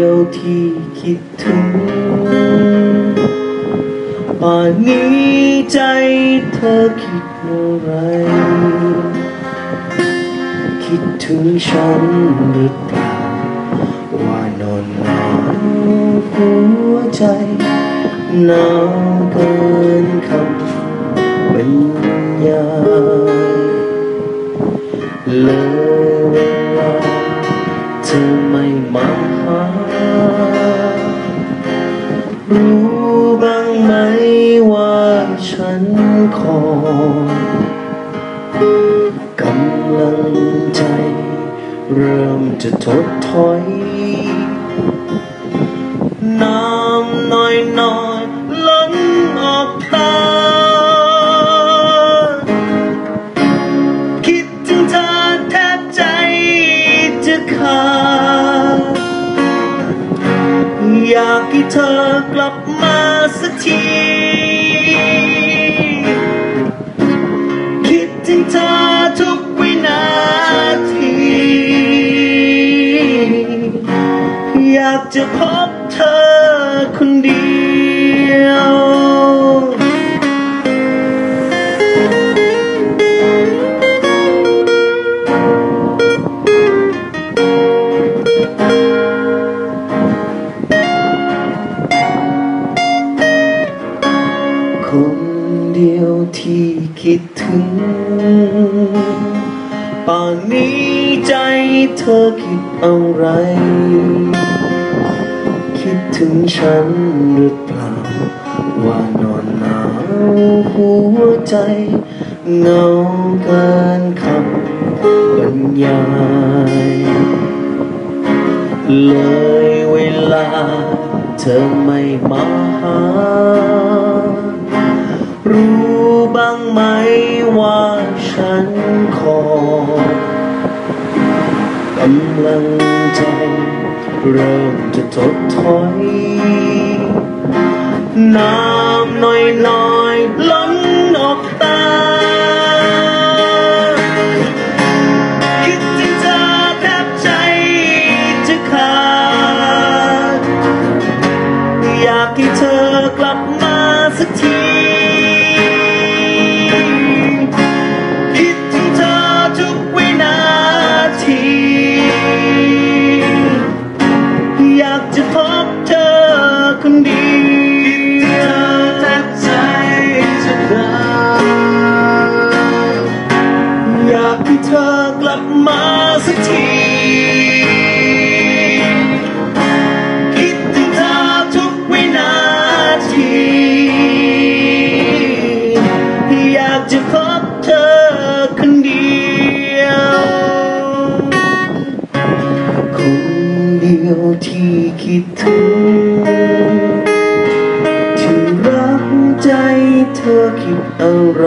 ยวที่คิดถึงป่านนี้ใจเธอคิดอะไร คิดถึงฉันหรือเปล่าว่านอนหนาวหัวใจหนาวเกินคำบรรยายเลย จะทดถอย น้ำน้อยน้อยล้นออกตา คิดถึงเธอแทบใจจะขาด อยากให้เธอกลับมาสักที ดียวที่คิดถึง ป่านนี้ใจเธอคิดอะไร คิดถึงฉันหรือเปล่า ว่านอนหนาวหัวใจเหงาเกินคำบรรยาย เลยเวลาเธอไม่มาหา บ้างไหมว่าฉันคอกำลังใจเริ่มจะทดถอย น้ำน้อยน้อยล้นออกตา คิดถึงเธอแทบใจจะขาด อยากให้เธอกลับมา ยวที่คิดถึงที่รักใจเธอคิดอะไร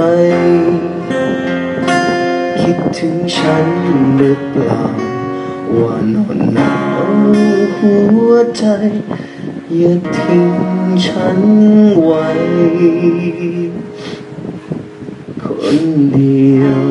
คิดถึงฉันหรือเปล่า ว่านอนหนาวหัวใจอย่าทิ้งฉันไว้ คนเดียว